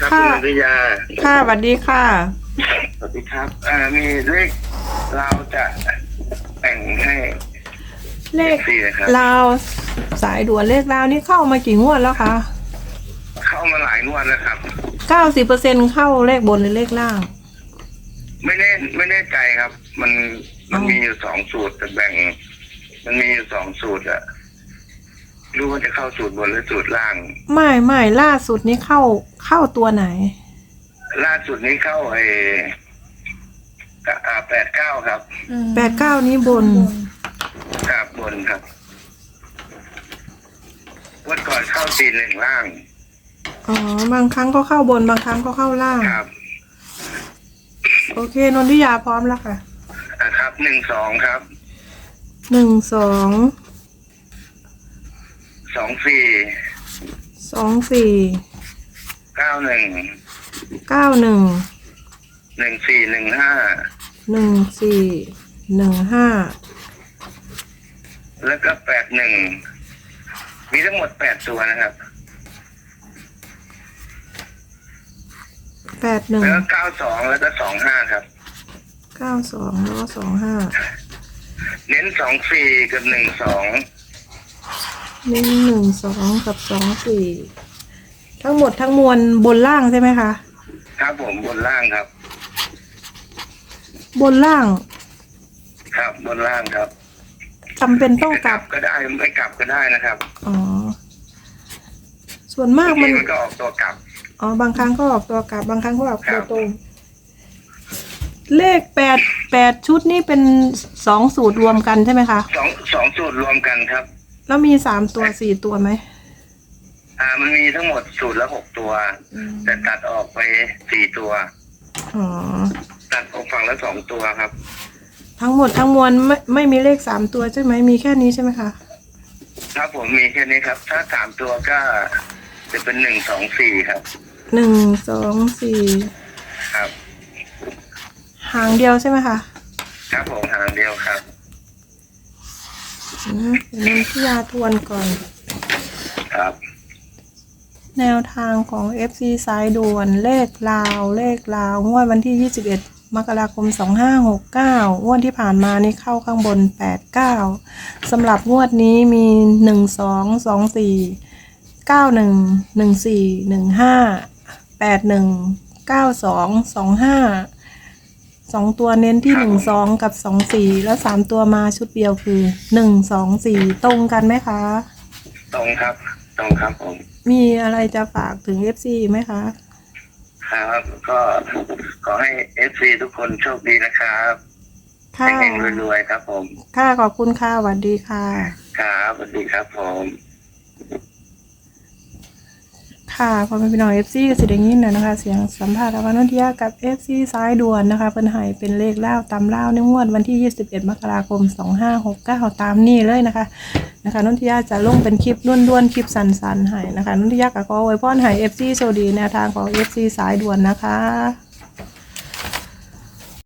ครับค่ะคุณอริยาค่ะสวัสดีค่ะ สวัสดีครับ อ่า มีเลขเราจะแต่งให้เลขสี่นะครับ ลาวสายด่วนเลขลาวนี่เข้ามากี่งวดแล้วคะเข้ามาหลายงวดแล้วครับ เก้าสิบเปอร์เซ็นเข้าเลขบนหรือเลขล่าง ไม่แน่ไม่แน่ใจครับ มันมันอ๋อมีอยู่สองสูตรแต่แบ่ง มันมีอยู่สองสูตรอะ รู้ว่าจะเข้าสูตรบนหรือสูตรล่าง ไม่ไม่ล่าสุดนี้เข้าเข้าตัวไหน ล่าสุดนี้เข้าไอ้แปดเก้าครับแปดเก้านี้บนครับบนครับวันก่อนเข้าสี่หนึ่งล่างอ๋อ บางครั้งก็เข้าบน บางครั้งก็เข้าล่าง ครับโอเคนนทิยาพร้อมแล้วค่ะ นะครับหนึ่งสองครับ หนึ่งสอง สองสี่สองสี่เก้าหนึ่งเก้าหนึ่งหนึ่งสี่หนึ่งห้าหนึ่งสี่หนึ่งห้าแล้วก็แปดหนึ่งมีทั้งหมดแปดตัวนะครับแปดหนึ่งแล้วก็เก้าสองแล้วก็สองห้าครับเก้าสองแล้วก็สองห้าเน้นสองสี่กับหนึ่งสอง หนึ่งหนึ่งสองกับสองสี่ทั้งหมดทั้งมวลบนล่างใช่ไหมคะ ครับผมบนล่างครับ บนล่างครับบนล่างครับจำเป็นต้องกลับ ก็ได้ไม่กลับก็ได้นะครับอ๋อ ส่วนมากบางมัทีนมันก็ออกตัวกลับ อ๋อ บางครั้งก็ออกตัวกลับ บางครั้งก็ออกตัวตรง เลขแปดแปดชุดนี่เป็นสองสูตรรวมกันใช่ไหมคะ สองสองสูตรรวมกันครับ แล้วมีสามตัวสี่ตัวไหมอ่ามันมีทั้งหมดสูตรละหกตัว แต่ตัดออกไปสี่ตัว อ๋อ ตัดออกฝั่งละสองตัวครับ ทั้งหมดทั้งมวลไม่ไม่มีเลขสามตัวใช่ไหมมีแค่นี้ใช่ไหมคะ ครับผมมีแค่นี้ครับ ถ้าสามตัวก็จะเป็นหนึ่งสองสี่ครับ หนึ่งสองสี่ครับ หางเดียวใช่ไหมคะ ครับผมทางเดียวครับ นะเดี๋ยวน้ำพิยาทวนก่อน ครับ แนวทางของ FC สายด่วนเลขลาว เลขลาวงวดวันที่ 21 มกราคม 2569งวดที่ผ่านมานี่เข้าข้างบน 89สำหรับงวดนี้มี 12 24 91 14 15 81 92 25 สองตัวเน้นที่ครับหนึ่งสองกับสองสี่แล้วสามตัวมาชุดเดียวคือหนึ่งสองสี่ตรงกันไหมคะ ตรงครับ ตรงครับผม มีอะไรจะฝากถึง FC ไหมคะ ครับก็ขอให้เอฟซีทุกคนโชคดีนะครับค่ะให้เฮงรวยๆครับผม ค่ะขอบคุณค่ะสวัสดีค่ะ ครับสวัสดีครับผม ค่ะพอเป็นพี่น้อง FC ก็สิได้ยินนะนะคะ เสียงสัมภาษณ์ระหว่างนนทิยากับ FC สายด่วนนะคะเพิ่นให้เป็นเลขเล่าตามเล่าในงวดวันที่ 21 มกราคม 2569 ตามนี่เลยนะคะนะคะนนทิยาจะลงเป็นคลิปด้วนๆคลิปสั้นๆให้นะคะนนทิยากับขอไว้พรให้ FC โชคดีแนวทางของเอสซีสายด่วนนะคะ